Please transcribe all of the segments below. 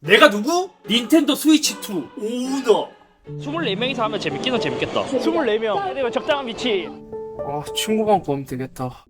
내가 누구? 닌텐도 스위치 2 오너 24명이서 하면 재밌긴 은 재밌겠다. 24명. 되면 적당한 위치. 아 친구만 구하면 되겠다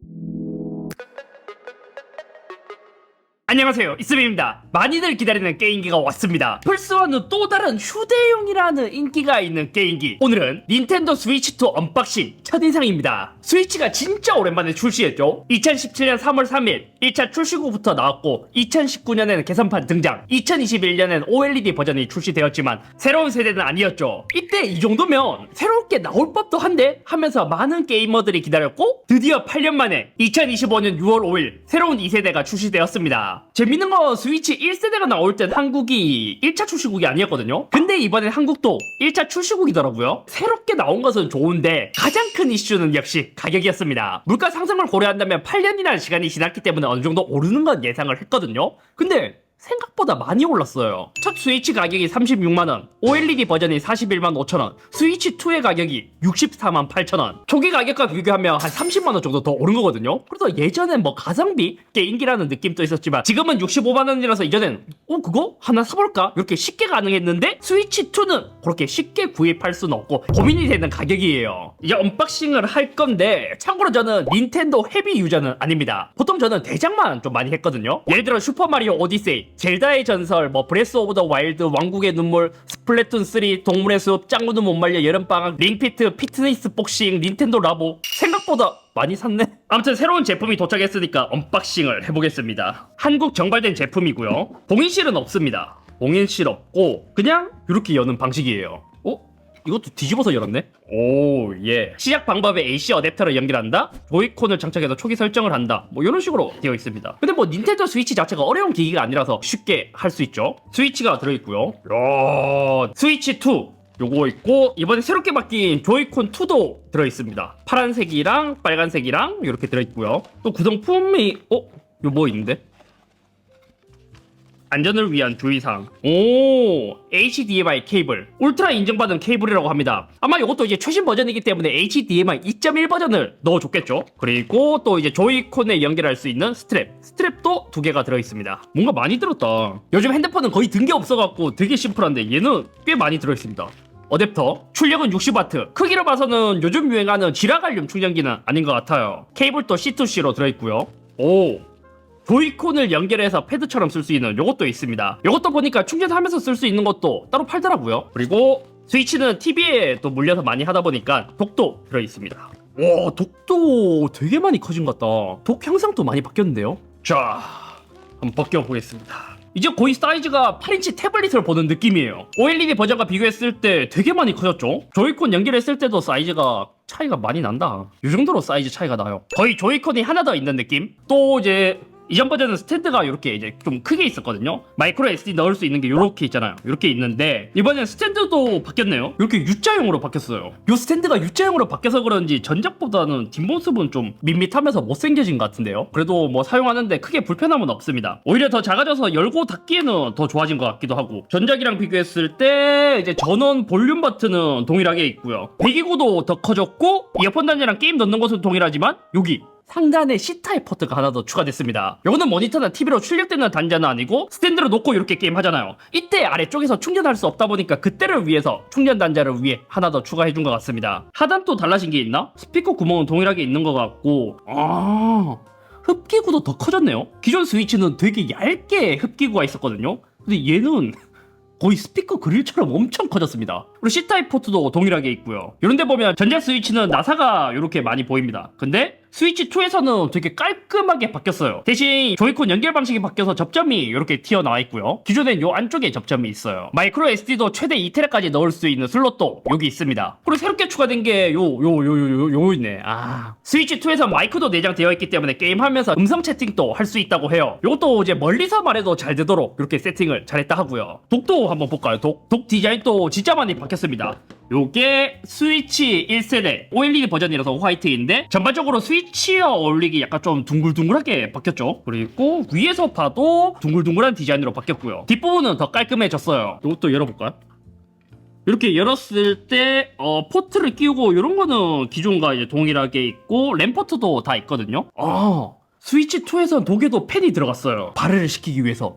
안녕하세요. 이스빈입니다. 많이들 기다리는 게임기가 왔습니다. 플스1은 또 다른 휴대용이라는 인기가 있는 게임기. 오늘은 닌텐도 스위치2 언박싱 첫인상입니다. 스위치가 진짜 오랜만에 출시했죠? 2017년 3월 3일 1차 출시구부터 나왔고 2019년에는 개선판 등장 2021년엔 OLED 버전이 출시되었지만 새로운 세대는 아니었죠. 이때 이 정도면 새롭게 나올 법도 한데 하면서 많은 게이머들이 기다렸고 드디어 8년 만에 2025년 6월 5일 새로운 2세대가 출시되었습니다 재밌는 건 스위치 1세대가 나올 땐 한국이 1차 출시국이 아니었거든요. 근데 이번엔 한국도 1차 출시국이더라고요. 새롭게 나온 것은 좋은데 가장 큰 이슈는 역시 가격이었습니다. 물가 상승을 고려한다면 8년이라는 시간이 지났기 때문에 어느 정도 오르는 건 예상을 했거든요. 근데 생각보다 많이 올랐어요. 첫 스위치 가격이 36만원, OLED 버전이 41만 5천원, 스위치 2의 가격이 64만 8천원. 초기 가격과 비교하면 한 30만원 정도 더 오른 거거든요. 그래서 예전엔 뭐 가성비 게임기라는 느낌도 있었지만 지금은 65만원이라서 이전엔 어 그거 하나 사볼까? 이렇게 쉽게 가능했는데 스위치 2는 그렇게 쉽게 구입할 수는 없고 고민이 되는 가격이에요. 이제 언박싱을 할 건데 참고로 저는 닌텐도 헤비 유저는 아닙니다. 보통 저는 대장만 좀 많이 했거든요. 예를 들어 슈퍼마리오 오디세이, 젤다의 전설, 뭐 브레스 오브 더 와일드, 왕국의 눈물, 스플래툰 3, 동물의 숲, 짱구는 못 말려, 여름방학, 링피트, 피트니스 복싱, 닌텐도 라보 생각보다 많이 샀네. 아무튼 새로운 제품이 도착했으니까 언박싱을 해보겠습니다. 한국 정발된 제품이고요. 봉인실은 없습니다. 봉인실 없고 그냥 이렇게 여는 방식이에요. 어? 이것도 뒤집어서 열었네? 오, 예. 시작 방법에 AC 어댑터를 연결한다? 조이콘을 장착해서 초기 설정을 한다. 뭐 이런 식으로 되어 있습니다. 근데 뭐 닌텐도 스위치 자체가 어려운 기기가 아니라서 쉽게 할 수 있죠. 스위치가 들어있고요. 야 스위치 2. 요거 있고 이번에 새롭게 바뀐 조이콘 2도 들어있습니다. 파란색이랑 빨간색이랑 이렇게 들어있고요. 또 구성품이 어? 요뭐 있는데? 안전을 위한 주의사항. 오, HDMI 케이블. 울트라 인증받은 케이블이라고 합니다. 아마 이것도 이제 최신 버전이기 때문에 HDMI 2.1 버전을 넣어줬겠죠. 그리고 또 이제 조이콘에 연결할 수 있는 스트랩. 스트랩도 두 개가 들어있습니다. 뭔가 많이 들었다. 요즘 핸드폰은 거의 든 게 없어갖고 되게 심플한데 얘는 꽤 많이 들어있습니다. 어댑터 출력은 60W 크기로 봐서는 요즘 유행하는 지라갈륨 충전기는 아닌 것 같아요 케이블도 C2C로 들어있고요 오 조이콘을 연결해서 패드처럼 쓸 수 있는 요것도 있습니다 요것도 보니까 충전하면서 쓸 수 있는 것도 따로 팔더라고요 그리고 스위치는 TV에 또 물려서 많이 하다 보니까 독도 들어있습니다 와 독도 되게 많이 커진 것 같다 독 향상도 많이 바뀌었는데요 자 한번 벗겨보겠습니다 이제 거의 사이즈가 8인치 태블릿을 보는 느낌이에요. OLED 버전과 비교했을 때 되게 많이 커졌죠? 조이콘 연결했을 때도 사이즈가 차이가 많이 난다. 이 정도로 사이즈 차이가 나요. 거의 조이콘이 하나 더 있는 느낌? 또 이제 이전 버전은 스탠드가 이렇게 이제 좀 크게 있었거든요. 마이크로 SD 넣을 수 있는 게 이렇게 있잖아요. 이렇게 있는데 이번엔 스탠드도 바뀌었네요. 이렇게 U자형으로 바뀌었어요. 이 스탠드가 U자형으로 바뀌어서 그런지 전작보다는 뒷모습은 좀 밋밋하면서 못생겨진 것 같은데요. 그래도 뭐 사용하는데 크게 불편함은 없습니다. 오히려 더 작아져서 열고 닫기에는 더 좋아진 것 같기도 하고 전작이랑 비교했을 때 이제 전원 볼륨 버튼은 동일하게 있고요. 배기구도 더 커졌고 이어폰 단자랑 게임 넣는 것은 동일하지만 여기 상단에 C타입 포트가 하나 더 추가됐습니다. 이거는 모니터나 TV로 출력되는 단자는 아니고 스탠드로 놓고 이렇게 게임 하잖아요. 이때 아래쪽에서 충전할 수 없다 보니까 그때를 위해서 충전 단자를 위해 하나 더 추가해 준 것 같습니다. 하단 또 달라진 게 있나? 스피커 구멍은 동일하게 있는 것 같고 아 흡기구도 더 커졌네요. 기존 스위치는 되게 얇게 흡기구가 있었거든요. 근데 얘는 거의 스피커 그릴처럼 엄청 커졌습니다. 그리고 C타입 포트도 동일하게 있고요. 이런데 보면 전자 스위치는 나사가 이렇게 많이 보입니다. 근데 스위치 2에서는 되게 깔끔하게 바뀌었어요. 대신 조이콘 연결 방식이 바뀌어서 접점이 이렇게 튀어나와 있고요. 기존엔 요 안쪽에 접점이 있어요. 마이크로 SD도 최대 2테라까지 넣을 수 있는 슬롯도 여기 있습니다. 그리고 새롭게 추가된 게 요 요 요 요요요 있네. 아 스위치 2에서 마이크도 내장되어 있기 때문에 게임하면서 음성 채팅도 할 수 있다고 해요. 이것도 이제 멀리서 말해도 잘 되도록 이렇게 세팅을 잘했다 하고요. 독도 한번 볼까요? 독, 독 디자인도 진짜 많이 바뀌었습니다. 요게 스위치 1세대 OLED 버전이라서 화이트인데 전반적으로 스위치와 어울리기 약간 좀 둥글둥글하게 바뀌었죠. 그리고 위에서 봐도 둥글둥글한 디자인으로 바뀌었고요. 뒷부분은 더 깔끔해졌어요. 이것도 열어볼까요? 이렇게 열었을 때 어, 포트를 끼우고 이런 거는 기존과 이제 동일하게 있고 램포트도 다 있거든요. 아 스위치 2에선 독에도 팬이 들어갔어요. 발열을 시키기 위해서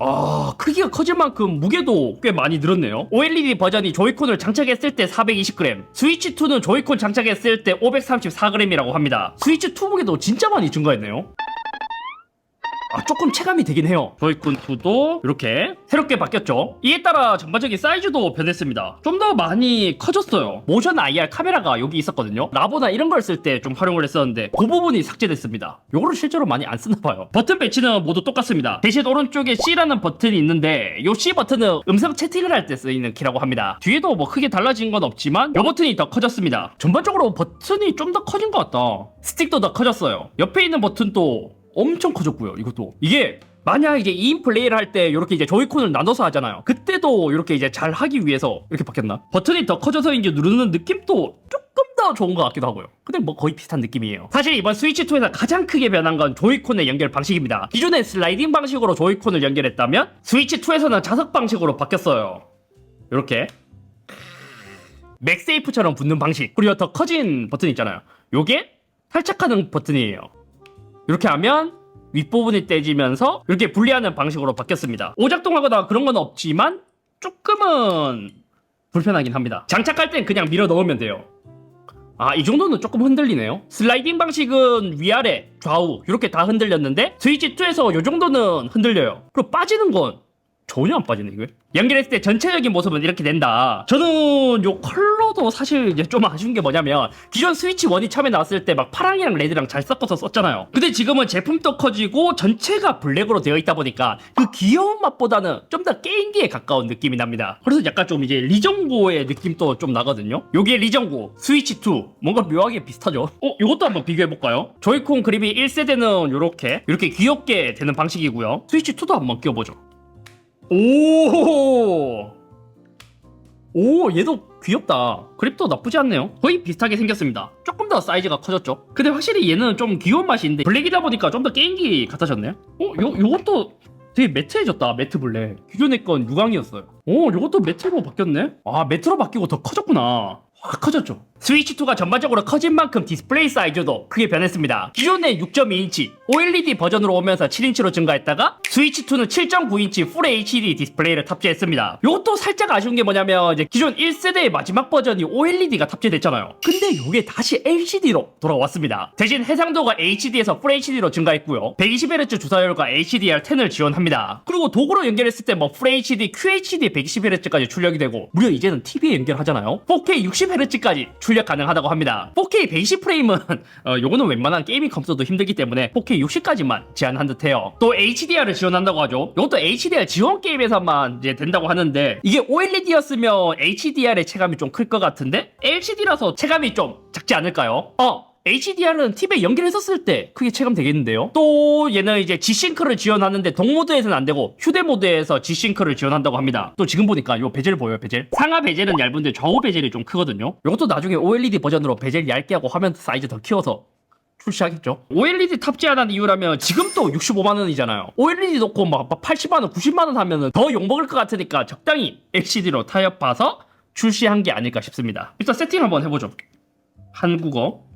아, 크기가 커질 만큼 무게도 꽤 많이 늘었네요. OLED 버전이 조이콘을 장착했을 때 420g, 스위치 2는 조이콘 장착했을 때 534g이라고 합니다. 스위치 2 무게도 진짜 많이 증가했네요. 아, 조금 체감이 되긴 해요. 조이콘 2도 이렇게 새롭게 바뀌었죠. 이에 따라 전반적인 사이즈도 변했습니다. 좀 더 많이 커졌어요. 모션 IR 카메라가 여기 있었거든요. 라보나 이런 걸 쓸 때 좀 활용을 했었는데 그 부분이 삭제됐습니다. 요거를 실제로 많이 안 쓰나 봐요. 버튼 배치는 모두 똑같습니다. 대신 오른쪽에 C라는 버튼이 있는데 요 C 버튼은 음성 채팅을 할 때 쓰이는 키라고 합니다. 뒤에도 뭐 크게 달라진 건 없지만 요 버튼이 더 커졌습니다. 전반적으로 버튼이 좀 더 커진 것 같다. 스틱도 더 커졌어요. 옆에 있는 버튼도 엄청 커졌고요. 이것도 이게 만약 이제 2인 플레이를 할 때 이렇게 이제 조이콘을 나눠서 하잖아요. 그때도 이렇게 이제 잘 하기 위해서 이렇게 바뀌었나? 버튼이 더 커져서 이제 누르는 느낌도 조금 더 좋은 것 같기도 하고요. 근데 뭐 거의 비슷한 느낌이에요. 사실 이번 스위치 2에서 가장 크게 변한 건 조이콘의 연결 방식입니다. 기존에 슬라이딩 방식으로 조이콘을 연결했다면 스위치 2에서는 자석 방식으로 바뀌었어요. 이렇게 맥세이프처럼 붙는 방식. 그리고 더 커진 버튼 있잖아요. 요게 탈착하는 버튼이에요. 이렇게 하면 윗부분이 떼지면서 이렇게 분리하는 방식으로 바뀌었습니다. 오작동하거나 그런 건 없지만 조금은 불편하긴 합니다. 장착할 땐 그냥 밀어 넣으면 돼요. 아, 이 정도는 조금 흔들리네요. 슬라이딩 방식은 위아래, 좌우 이렇게 다 흔들렸는데 스위치 2에서 이 정도는 흔들려요. 그리고 빠지는 건 전혀 안 빠지네 이거. 연결했을 때 전체적인 모습은 이렇게 된다. 저는 요 컬러도 사실 이제 좀 아쉬운 게 뭐냐면 기존 스위치 1이 처음에 나왔을 때 막 파랑이랑 레드랑 잘 섞어서 썼잖아요. 근데 지금은 제품도 커지고 전체가 블랙으로 되어 있다 보니까 그 귀여운 맛보다는 좀 더 게임기에 가까운 느낌이 납니다. 그래서 약간 좀 이제 리정고의 느낌도 좀 나거든요. 요게 리정고 스위치 2 뭔가 묘하게 비슷하죠. 어, 이것도 한번 비교해 볼까요? 조이콘 그립이 1세대는 요렇게 이렇게 귀엽게 되는 방식이고요. 스위치 2도 한번 끼워보죠. 오! 오, 얘도 귀엽다. 그립도 나쁘지 않네요. 거의 비슷하게 생겼습니다. 조금 더 사이즈가 커졌죠. 근데 확실히 얘는 좀 귀여운 있는데 블랙이다 보니까 좀 더 게임기 같아졌네. 어, 요 요것도 되게 매트해졌다. 매트 블랙. 기존의 건 유광이었어요. 오, 요것도 매트로 바뀌었네. 아, 매트로 바뀌고 더 커졌구나. 확 커졌죠. 스위치2가 전반적으로 커진 만큼 디스플레이 사이즈도 크게 변했습니다. 기존의 6.2인치 OLED 버전으로 오면서 7인치로 증가했다가 스위치2는 7.9인치 풀 HD 디스플레이를 탑재했습니다. 이것도 살짝 아쉬운 게 뭐냐면 이제 기존 1세대의 마지막 버전이 OLED가 탑재됐잖아요. 근데 이게 다시 LCD로 돌아왔습니다. 대신 해상도가 HD에서 풀 HD로 증가했고요. 120Hz 주사율과 HDR10을 지원합니다. 그리고 도구로 연결했을 때뭐풀 HD, QHD 120Hz까지 출력이 되고 무려 이제는 TV에 연결하잖아요. 4K 60Hz까지 출력 가능하다고 합니다. 4K 120 프레임은 어, 요거는 웬만한 게이밍 컴퓨터도 힘들기 때문에 4K 60까지만 제한한 듯해요. 또 HDR을 지원한다고 하죠. 이것도 HDR 지원 게임에서만 이제 된다고 하는데 이게 OLED였으면 HDR의 체감이 좀 클 것 같은데 LCD라서 체감이 좀 작지 않을까요? 어. HDR은 TV에 연결했었을 때 크게 체감되겠는데요. 또 얘는 이제 G싱크를 지원하는데 동모드에서는 안 되고 휴대 모드에서 G싱크를 지원한다고 합니다. 또 지금 보니까 요 베젤 보여요, 베젤? 상하 베젤은 얇은데 좌우 베젤이 좀 크거든요. 이것도 나중에 OLED 버전으로 베젤 얇게 하고 화면 사이즈 더 키워서 출시하겠죠. OLED 탑재하는 이유라면 지금 또 65만 원이잖아요. OLED 놓고 막 80만 원, 90만 원 하면은 더 욕먹을 것 같으니까 적당히 LCD로 타협 봐서 출시한 게 아닐까 싶습니다. 일단 세팅 한번 해보죠. 한국어.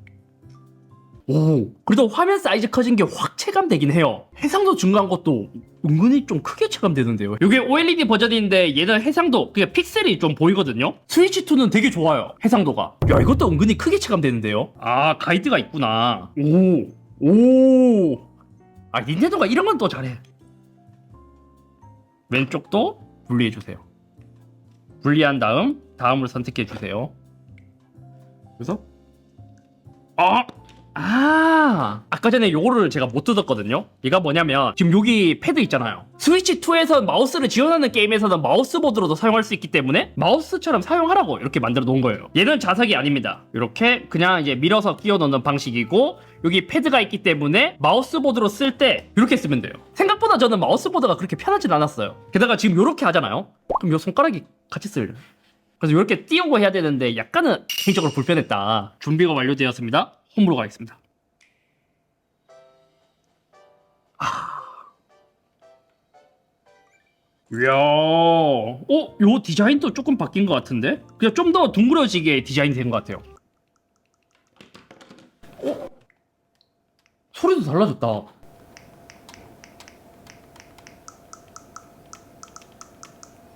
오, 그래도 화면 사이즈 커진 게 확 체감되긴 해요. 해상도 증가한 것도 은근히 좀 크게 체감되는데요. 이게 OLED 버전인데 얘는 해상도, 그게 픽셀이 좀 보이거든요. 스위치2는 되게 좋아요. 해상도가. 야, 이것도 은근히 크게 체감되는데요. 아, 가이드가 있구나. 오, 오. 아, 닌텐도가 이런 건 또 잘해. 왼쪽도 분리해주세요. 분리한 다음, 다음을 선택해주세요. 그래서, 아! 아, 아까 전에 요거를 제가 못 뜯었거든요. 얘가 뭐냐면 지금 여기 패드 있잖아요. 스위치 2에서 마우스를 지원하는 게임에서는 마우스보드로도 사용할 수 있기 때문에 마우스처럼 사용하라고 이렇게 만들어 놓은 거예요. 얘는 자석이 아닙니다. 이렇게 그냥 이제 밀어서 끼워 넣는 방식이고 여기 패드가 있기 때문에 마우스보드로 쓸 때 이렇게 쓰면 돼요. 생각보다 저는 마우스보드가 그렇게 편하진 않았어요. 게다가 지금 이렇게 하잖아요. 그럼 요 손가락이 같이 쓸려. 그래서 이렇게 띄우고 해야 되는데 약간은 개인적으로 불편했다. 준비가 완료되었습니다. 홈으로 가겠습니다. 아. 이야, 어, 요 디자인도 조금 바뀐 것 같은데? 그냥 좀 더 둥그러지게 디자인이 된것 같아요. 어? 소리도 달라졌다.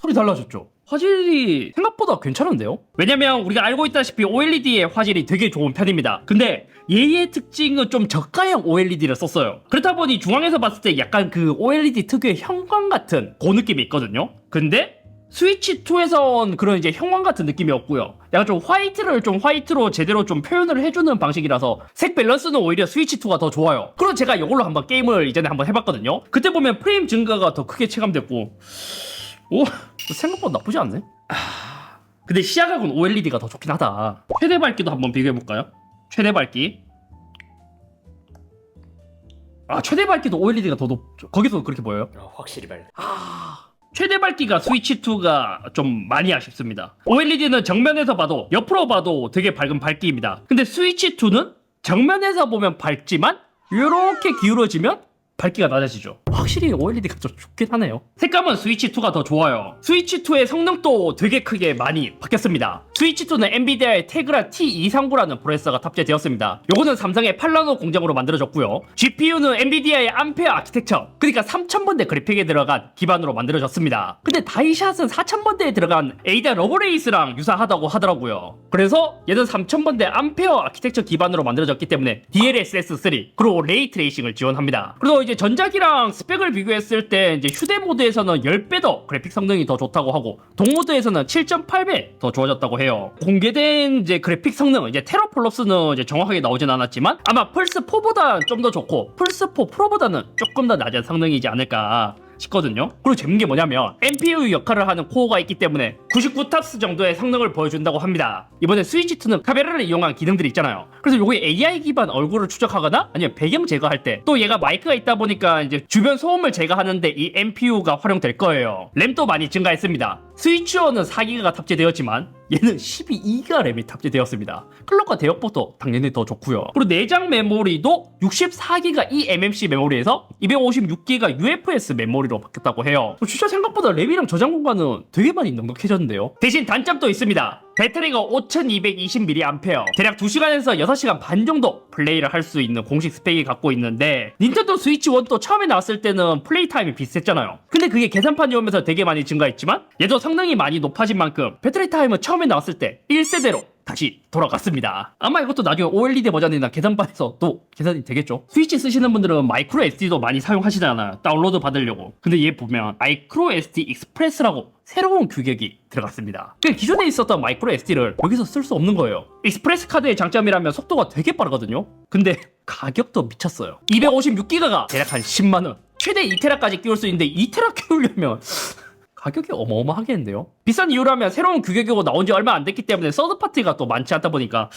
소리 달라졌죠? 화질이 생각보다 괜찮은데요? 왜냐면 우리가 알고 있다시피 OLED의 화질이 되게 좋은 편입니다. 근데 얘의 특징은 좀 저가형 OLED를 썼어요. 그렇다 보니 중앙에서 봤을 때 약간 그 OLED 특유의 형광 같은 그 느낌이 있거든요. 근데 스위치 2에선 그런 이제 형광 같은 느낌이 없고요. 약간 좀 화이트를 좀 화이트로 제대로 좀 표현을 해주는 방식이라서 색 밸런스는 오히려 스위치 2가 더 좋아요. 그리고 제가 이걸로 한번 게임을 이전에 한번 해봤거든요. 그때 보면 프레임 증가가 더 크게 체감됐고, 오 생각보다 나쁘지 않네. 아, 근데 시야각은 OLED가 더 좋긴 하다. 최대 밝기도 한번 비교해 볼까요? 최대 밝기. 아 최대 밝기도 OLED가 더 높죠. 거기서 그렇게 보여요? 어, 확실히 밝. 최대 밝기가 스위치 2가 좀 많이 아쉽습니다. OLED는 정면에서 봐도 옆으로 봐도 되게 밝은 밝기입니다. 근데 스위치 2는 정면에서 보면 밝지만 이렇게 기울어지면 밝기가 낮아지죠. 확실히 OLED가 좀 좋긴 하네요. 색감은 스위치 2가 더 좋아요. 스위치 2의 성능도 되게 크게 많이 바뀌었습니다. 스위치 2는 엔비디아의 테그라 T239라는 프로세서가 탑재되었습니다. 요거는 삼성의 팔라노 공장으로 만들어졌고요. GPU는 엔비디아의 암페어 아키텍처, 그러니까 3000번대 그래픽에 들어간 기반으로 만들어졌습니다. 근데 다이샷은 4000번대에 들어간 에이다 러브레이스랑 유사하다고 하더라고요. 그래서 얘는 3000번대 암페어 아키텍처 기반으로 만들어졌기 때문에 DLSS3 그리고 레이 트레이싱을 지원합니다. 그리고 이제 전작이랑 스펙을 비교했을 때 이제 휴대 모드에서는 10배 더 그래픽 성능이 더 좋다고 하고 동 모드에서는 7.8배 더 좋아졌다고 해요. 공개된 이제 그래픽 성능 이제 테라폴롭스는 이제 정확하게 나오진 않았지만 아마 플스 4보다 좀 더 좋고 플스 4 프로보다는 조금 더 낮은 성능이지 않을까 싶거든요. 그리고 재밌는 게 뭐냐면 NPU 역할을 하는 코어가 있기 때문에 99탑스 정도의 성능을 보여준다고 합니다. 이번에 스위치 2는 카메라를 이용한 기능들이 있잖아요. 그래서 요게 AI 기반 얼굴을 추적하거나 아니면 배경 제거할 때 또 얘가 마이크가 있다 보니까 이제 주변 소음을 제거하는데 이 NPU가 활용될 거예요. 램도 많이 증가했습니다. 스위치 1은 4기가가 탑재되었지만 얘는 12기가 램이 탑재되었습니다. 클럭과 대역폭도 당연히 더 좋고요. 그리고 내장 메모리도 64기가 eMMC 메모리에서 256기가 UFS 메모리로 바뀌었다고 해요. 어, 진짜 생각보다 램이랑 저장 공간은 되게 많이 넉넉해졌는데요. 대신 단점도 있습니다. 배터리가 5220mAh 대략 2시간에서 6시간 반 정도 플레이를 할 수 있는 공식 스펙이 갖고 있는데 닌텐도 스위치 1도 처음에 나왔을 때는 플레이 타임이 비슷했잖아요. 근데 그게 계산판이 오면서 되게 많이 증가했지만 얘도 성능이 많이 높아진 만큼 배터리 타임은 처음에 나왔을 때 1세대로 다시 돌아갔습니다. 아마 이것도 나중에 OLED 버전이나 계산판에서 또 계산이 되겠죠. 스위치 쓰시는 분들은 마이크로 SD도 많이 사용하시잖아요. 다운로드 받으려고. 근데 얘 보면 마이크로 SD 익스프레스라고 새로운 규격이 들어갔습니다. 그 기존에 있었던 마이크로 SD를 여기서 쓸 수 없는 거예요. 익스프레스 카드의 장점이라면 속도가 되게 빠르거든요. 근데 가격도 미쳤어요. 256기가가 대략 한 10만 원. 최대 2테라까지 끼울 수 있는데 2테라 끼우려면 가격이 어마어마하겠는데요? 비싼 이유라면 새로운 규격이고 나온 지 얼마 안 됐기 때문에 서드 파티가 또 많지 않다 보니까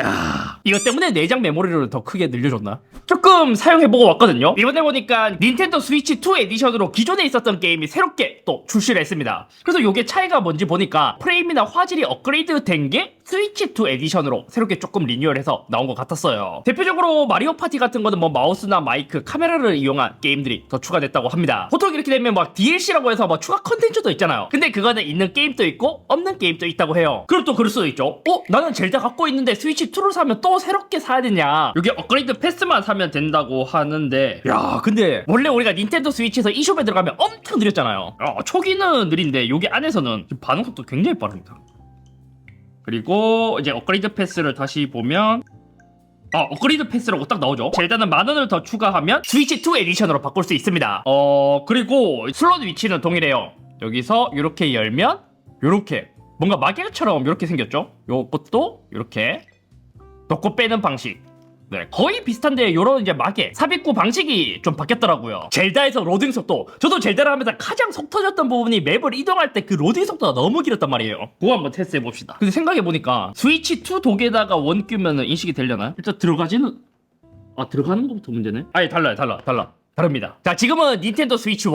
야, 이것 때문에 내장 메모리를 더 크게 늘려줬나? 조금 사용해보고 왔거든요. 이번에 보니까 닌텐도 스위치 2 에디션으로 기존에 있었던 게임이 새롭게 또 출시를 했습니다. 그래서 이게 차이가 뭔지 보니까 프레임이나 화질이 업그레이드 된게 스위치 2 에디션으로 새롭게 조금 리뉴얼해서 나온 것 같았어요. 대표적으로 마리오 파티 같은 거는 뭐 마우스나 마이크, 카메라를 이용한 게임들이 더 추가됐다고 합니다. 보통 이렇게 되면 막 DLC라고 해서 막 추가 컨텐츠도 있잖아요. 근데 그거는 있는 게임도 있고 없는 게임도 있다고 해요. 그럼 또 그럴 수도 있죠. 어? 나는 젤다 갖고 있는데 스위치 2를 사면 또 새롭게 사야 되냐? 여기 업그레이드 패스만 사면 된다고 하는데 야 근데 원래 우리가 닌텐도 스위치에서 e숍에 들어가면 엄청 느렸잖아요. 어, 초기는 느린데 여기 안에서는 반응 속도 굉장히 빠릅니다. 그리고 이제 업그레이드 패스를 다시 보면 아 업그레이드 패스라고 딱 나오죠? 젤다는 만 원을 더 추가하면 스위치 2 에디션으로 바꿀 수 있습니다. 어 그리고 슬롯 위치는 동일해요. 여기서 이렇게 열면 이렇게. 뭔가 마개처럼 이렇게 생겼죠? 요것도 이렇게. 넣고 빼는 방식 네, 거의 비슷한데 요런 이제 마개 삽입구 방식이 좀 바뀌었더라고요. 젤다에서 로딩 속도 저도 젤다를 하면서 가장 속 터졌던 부분이 맵을 이동할 때 그 로딩 속도가 너무 길었단 말이에요. 그거 한번 테스트해 봅시다. 근데 생각해 보니까 스위치 2 독에다가 원 끼면은 인식이 되려나요? 일단 들어가지는 아 들어가는 것부터 문제네. 아예 달라요, 달라, 달라, 다릅니다. 자 지금은 닌텐도 스위치 1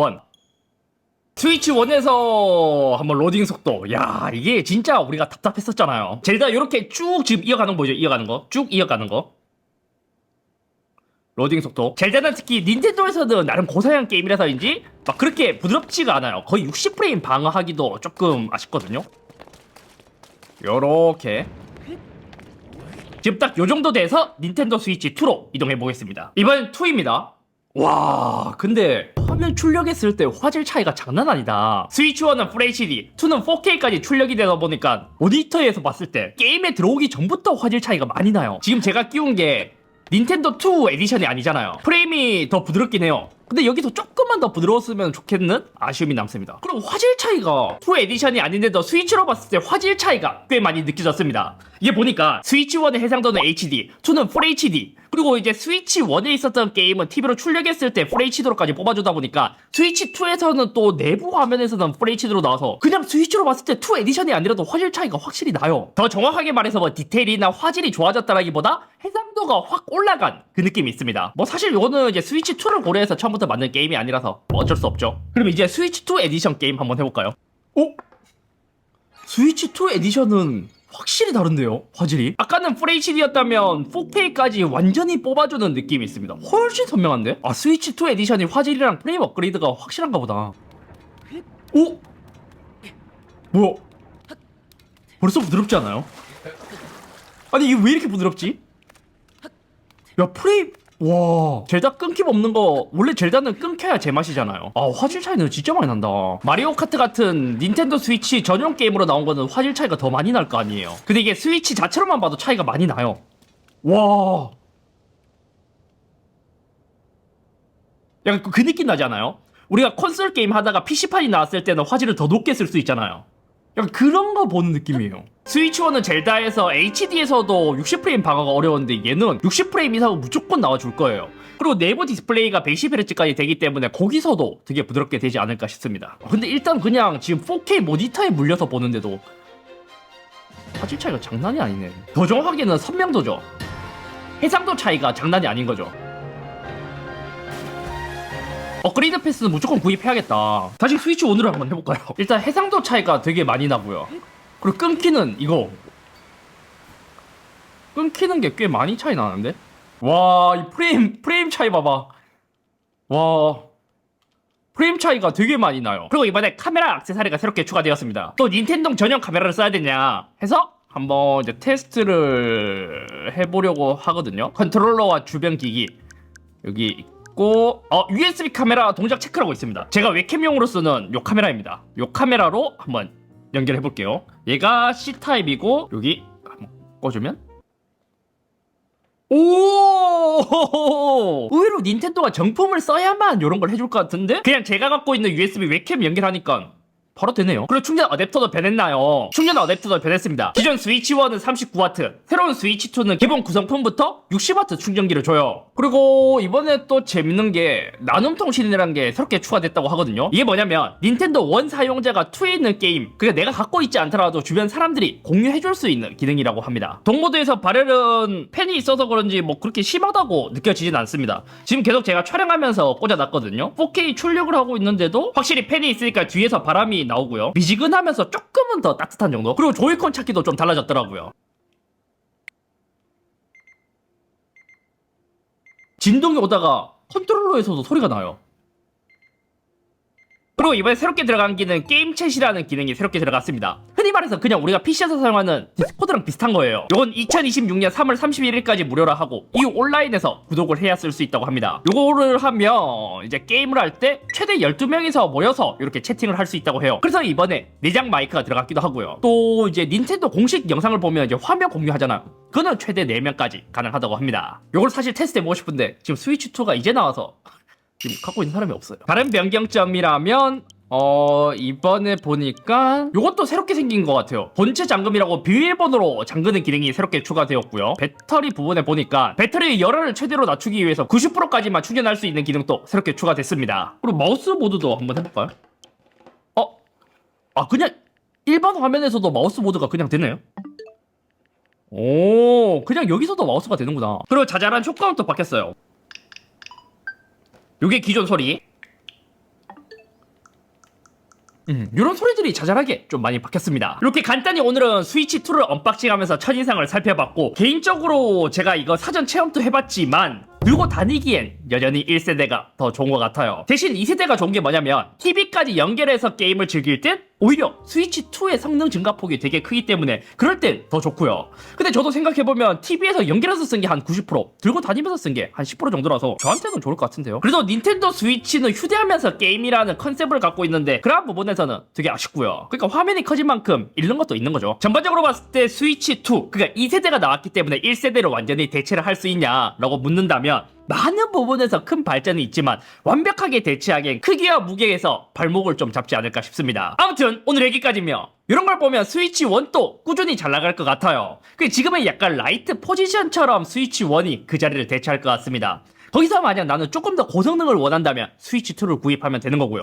스위치 1에서 한번 로딩 속도 야 이게 진짜 우리가 답답했었잖아요 젤다 이렇게 쭉 지금 이어가는 거죠 이어가는 거 쭉 이어가는 거 로딩 속도. 젤다는 특히 닌텐도에서는 나름 고사양 게임이라서인지 막 그렇게 부드럽지가 않아요. 거의 60프레임 방어하기도 조금 아쉽거든요. 요렇게. 지금 딱 요 정도 돼서 닌텐도 스위치 2로 이동해 보겠습니다. 이번엔 2입니다. 와 근데 화면 출력했을 때 화질 차이가 장난 아니다. 스위치 1은 FHD 2는 4K까지 출력이 되다 보니까 모니터에서 봤을 때 게임에 들어오기 전부터 화질 차이가 많이 나요. 지금 제가 끼운 게 닌텐도 2 에디션이 아니잖아요. 프레임이 더 부드럽긴 해요 근데 여기서 조금만 더 부드러웠으면 좋겠는 아쉬움이 남습니다 그리고 화질 차이가 2 에디션이 아닌데도 스위치로 봤을 때 화질 차이가 꽤 많이 느껴졌습니다 이게 보니까 스위치 1의 해상도는 HD 2는 FHD 그리고 이제 스위치 1에 있었던 게임은 TV로 출력했을 때 FHD로까지 뽑아주다 보니까 스위치 2에서는 또 내부 화면에서는 FHD로 나와서 그냥 스위치로 봤을 때 2 에디션이 아니라도 화질 차이가 확실히 나요. 더 정확하게 말해서 뭐 디테일이나 화질이 좋아졌다라기보다 해상도가 확 올라간 그 느낌이 있습니다. 뭐 사실 이거는 이제 스위치 2를 고려해서 처음부터 만든 게임이 아니라서 뭐 어쩔 수 없죠. 그럼 이제 스위치 2 에디션 게임 한번 해볼까요? 오? 스위치 2 에디션은 확실히 다른데요 화질이 아까는 FHD였다면 4K까지 완전히 뽑아주는 느낌이 있습니다 훨씬 선명한데? 아 스위치 2 에디션이 화질이랑 프레임 업그레이드가 확실한가 보다 오? 뭐야 벌써 부드럽지 않아요? 아니 이게 왜 이렇게 부드럽지? 야 프레임 와. 젤다 끊김 없는 거 원래 젤다는 끊겨야 제맛이잖아요. 아 화질 차이는 진짜 많이 난다. 마리오 카트 같은 닌텐도 스위치 전용 게임으로 나온 거는 화질 차이가 더 많이 날 거 아니에요. 근데 이게 스위치 자체로만 봐도 차이가 많이 나요. 와. 약간 그- 그 느낌 나지 않아요? 우리가 콘솔 게임 하다가 PC판이 나왔을 때는 화질을 더 높게 쓸 수 있잖아요 약간 그런 거 보는 느낌이에요. 스위치 1은 젤다에서 HD에서도 60프레임 방어가 어려웠는데 얘는 60프레임 이상은 무조건 나와줄 거예요. 그리고 내부 디스플레이가 110Hz까지 되기 때문에 거기서도 되게 부드럽게 되지 않을까 싶습니다. 근데 일단 그냥 지금 4K 모니터에 물려서 보는데도 화질 차이가 장난이 아니네. 더 정확하게는 선명도죠. 해상도 차이가 장난이 아닌 거죠. 업그레이드 패스는 무조건 구입해야겠다. 다시 스위치 온으로 한번 해볼까요? 일단 해상도 차이가 되게 많이 나고요. 그리고 끊기는 이거 끊기는 게 꽤 많이 차이 나는데? 와, 이 프레임 프레임 차이 봐봐. 와. 프레임 차이가 되게 많이 나요. 그리고 이번에 카메라 액세서리가 새롭게 추가되었습니다. 또 닌텐도 전용 카메라를 써야 되냐 해서 한번 이제 테스트를 해보려고 하거든요. 컨트롤러와 주변 기기 여기 있고 어 USB 카메라 동작 체크를 하고 있습니다. 제가 웹캠용으로 쓰는 요 카메라입니다. 요 카메라로 한번 연결해 볼게요. 얘가 C 타입이고 여기 한번 꽂으면 오 의외로 닌텐도가 정품을 써야만 이런 걸 해줄 것 같은데 그냥 제가 갖고 있는 USB 웹캠 연결하니까 바로 되네요. 그리고 충전 어댑터도 변했나요? 충전 어댑터도 변했습니다. 기존 스위치 1은 39W, 새로운 스위치 2는 기본 구성품부터 60W 충전기를 줘요. 그리고 이번에 또 재밌는 게 나눔 통신이라는 게 새롭게 추가됐다고 하거든요. 이게 뭐냐면 닌텐도 원 사용자가 2에 있는 게임, 그게 내가 갖고 있지 않더라도 주변 사람들이 공유해줄 수 있는 기능이라고 합니다. 동모드에서 발열은 팬이 있어서 그런지 뭐 그렇게 심하다고 느껴지진 않습니다. 지금 계속 제가 촬영하면서 꽂아놨거든요. 4K 출력을 하고 있는데도 확실히 팬이 있으니까 뒤에서 바람이 나오고요. 미지근하면서 조금은 더 따뜻한 정도. 그리고 조이콘 찾기도 좀 달라졌더라고요. 진동이 오다가 컨트롤러에서도 소리가 나요. 그리고 이번에 새롭게 들어간 기능 게임 챗이라는 기능이 새롭게 들어갔습니다. 흔히 말해서 그냥 우리가 PC에서 사용하는 디스코드랑 비슷한 거예요. 이건 2026년 3월 31일까지 무료라 하고 이 온라인에서 구독을 해야 쓸 수 있다고 합니다. 요거를 하면 이제 게임을 할 때 최대 12명이서 모여서 이렇게 채팅을 할 수 있다고 해요. 그래서 이번에 내장 마이크가 들어갔기도 하고요. 또 이제 닌텐도 공식 영상을 보면 이제 화면 공유하잖아요. 그거는 최대 4명까지 가능하다고 합니다. 요걸 사실 테스트해보고 싶은데 지금 스위치2가 이제 나와서 지금 갖고 있는 사람이 없어요. 다른 변경점이라면 어 이번에 보니까 이것도 새롭게 생긴 것 같아요. 본체 잠금이라고 비밀번호로 잠그는 기능이 새롭게 추가되었고요. 배터리 부분에 보니까 배터리의 열을 최대로 낮추기 위해서 90%까지만 충전할 수 있는 기능도 새롭게 추가됐습니다. 그리고 마우스 모드도 한번 해볼까요? 어? 아 그냥 일반 화면에서도 마우스 모드가 그냥 되네요. 오 그냥 여기서도 마우스가 되는구나. 그리고 자잘한 효과는 또 바뀌었어요. 요게 기존 소리. 음, 이런 소리들이 자잘하게 좀 많이 바뀌었습니다. 이렇게 간단히 오늘은 스위치 2를 언박싱하면서 첫인상을 살펴봤고 개인적으로 제가 이거 사전 체험도 해봤지만 들고 다니기엔 여전히 1세대가 더 좋은 것 같아요. 대신 2세대가 좋은 게 뭐냐면 TV까지 연결해서 게임을 즐길 땐 오히려 스위치 2의 성능 증가폭이 되게 크기 때문에 그럴 땐 더 좋고요. 근데 저도 생각해보면 TV에서 연결해서 쓴 게 한 90% 들고 다니면서 쓴 게 한 10% 정도라서 저한테는 좋을 것 같은데요. 그래도 닌텐도 스위치는 휴대하면서 게임이라는 컨셉을 갖고 있는데 그러한 부분에서는 되게 아쉽고요. 그러니까 화면이 커진 만큼 잃는 것도 있는 거죠. 전반적으로 봤을 때 스위치 2 그러니까 2세대가 나왔기 때문에 1세대로 완전히 대체를 할 수 있냐라고 묻는다면 많은 부분에서 큰 발전이 있지만 완벽하게 대체하기엔 크기와 무게에서 발목을 좀 잡지 않을까 싶습니다. 아무튼 오늘 여기까지며 이런 걸 보면 스위치 1도 꾸준히 잘 나갈 것 같아요. 그 지금은 약간 라이트 포지션처럼 스위치 1이 그 자리를 대체할 것 같습니다. 거기서 만약 나는 조금 더 고성능을 원한다면 스위치 2를 구입하면 되는 거고요.